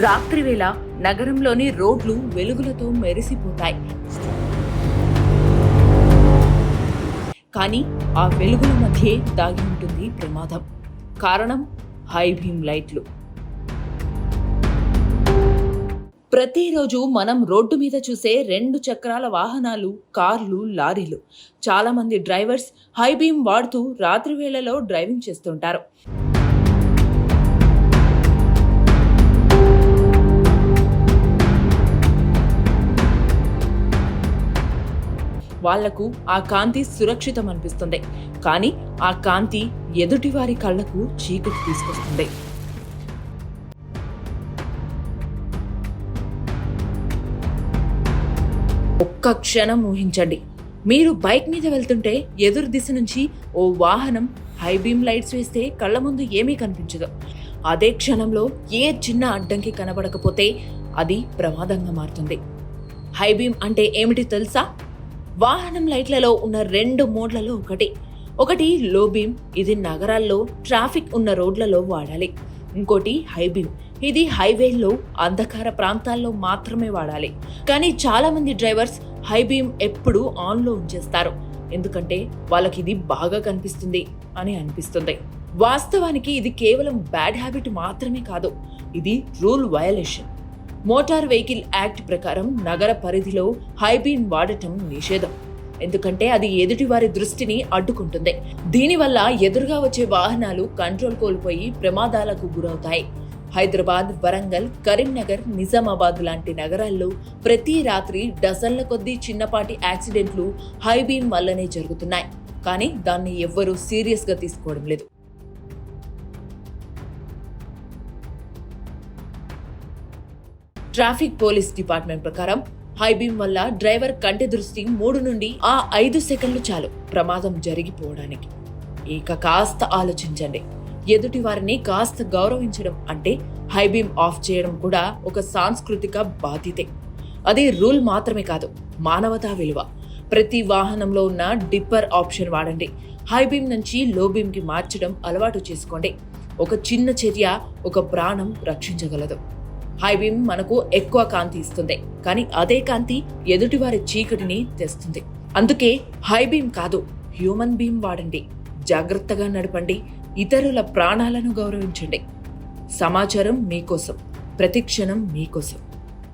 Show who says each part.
Speaker 1: రాత్రివేళ నగరంలోని రోడ్లు వెలుగులతో మెరిసిపోతాయి. కానీ ఆ వెలుగుల మధ్యే దాగి ఉంటుంది ప్రమాదం. కారణం హై భీమ్ లైట్లు. ప్రతిరోజు మనం రోడ్డు మీద చూసే రెండు చక్రాల వాహనాలు కార్లు లారీలు. చాలామంది డ్రైవర్స్ హై బీమ్ వాడుతూ రాత్రి వేళలో డ్రైవింగ్ చేస్తుంటారు. వాళ్ళకు ఆ కాంతి సురక్షితం అనిపిస్తుంది కానీ ఆ కాంతి ఎదుటివారి కళ్ళకు చీకటి తీసుకొస్తుంది. ఒక్క క్షణం ఊహించండి. మీరు బైక్ మీద వెళ్తుంటే ఎదురు దిశ నుంచి ఓ వాహనం హై బీమ్ లైట్స్ వేస్తే కళ్ళ ముందు ఏమీ కనిపించదు. అదే క్షణంలో ఏ చిన్న అడ్డంకి కనబడకపోతే అది ప్రమాదంగా మారుతుంది. హై బీమ్ అంటే ఏమిటి తెలుసా? వాహనం లైట్లలో ఉన్న రెండు మోడ్లలో ఒకటి. ఒకటి లో బీమ్ ఇది నగరాల్లో ట్రాఫిక్ ఉన్న రోడ్లలో వాడాలి. ఇంకోటి హై బీమ్ ఇది హైవేల్లో అంధకార ప్రాంతాల్లో మాత్రమే వాడాలి. కానీ చాలా మంది డ్రైవర్స్ హై బీమ్ ఎప్పుడూ ఆన్లో ఉంచేస్తారు. ఎందుకంటే వాళ్ళకి ఇది బాగా కనిపిస్తుంది అని అనిపిస్తుంది. వాస్తవానికి ఇది కేవలం బ్యాడ్ హ్యాబిట్ మాత్రమే కాదు ఇది rule violation motor vehicle act ప్రకారం నగర పరిధిలో హైబీన్ వాడటం నిషేధం. ఎందుకంటే అది ఎదుటి వారి దృష్టిని అడ్డుకుంటుంది. దీనివల్ల ఎదురుగా వచ్చే వాహనాలు కంట్రోల్ కోల్పోయి ప్రమాదాలకు గురవుతాయి. హైదరాబాద్ వరంగల్ కరీంనగర్ నిజామాబాద్ లాంటి నగరాల్లో ప్రతి రాత్రి డజన్ల కొద్దీ చిన్నపాటి యాక్సిడెంట్లు హైబీన్ వల్లనే జరుగుతున్నాయి. కానీ దాన్ని ఎవ్వరూ సీరియస్గా తీసుకోవడం లేదు. ట్రాఫిక్ పోలీస్ డిపార్ట్మెంట్ ప్రకారం హైబీమ్ వల్ల డ్రైవర్ కంటి దృష్టి మూడు నుండి ఆ ఐదు సెకండ్లు చాలు ప్రమాదం జరిగిపోవడానికి. ఇక కాస్త ఆలోచించండి. ఎదుటి వారిని కాస్త గౌరవించడం అంటే హైబీమ్ ఆఫ్ చేయడం కూడా ఒక సాంస్కృతిక బాధ్యతే. అది రూల్ మాత్రమే కాదు మానవతా విలువ. ప్రతి వాహనంలో ఉన్న డిప్పర్ ఆప్షన్ వాడండి. హైబీమ్ నుంచి లోబీమ్కి కి మార్చడం అలవాటు చేసుకోండి. ఒక చిన్న చర్య ఒక ప్రాణం రక్షించగలదు. హై బీమ్ మనకు ఎక్కువ కాంతి ఇస్తుంది. కానీ అదే కాంతి ఎదుటివారి చీకటిని తెస్తుంది. అందుకే హై బీమ్ కాదు హ్యూమన్ బీమ్ వాడండి. జాగ్రత్తగా నడపండి. ఇతరుల ప్రాణాలను గౌరవించండి. సమాచారం మీకోసం ప్రతిక్షణం మీకోసం.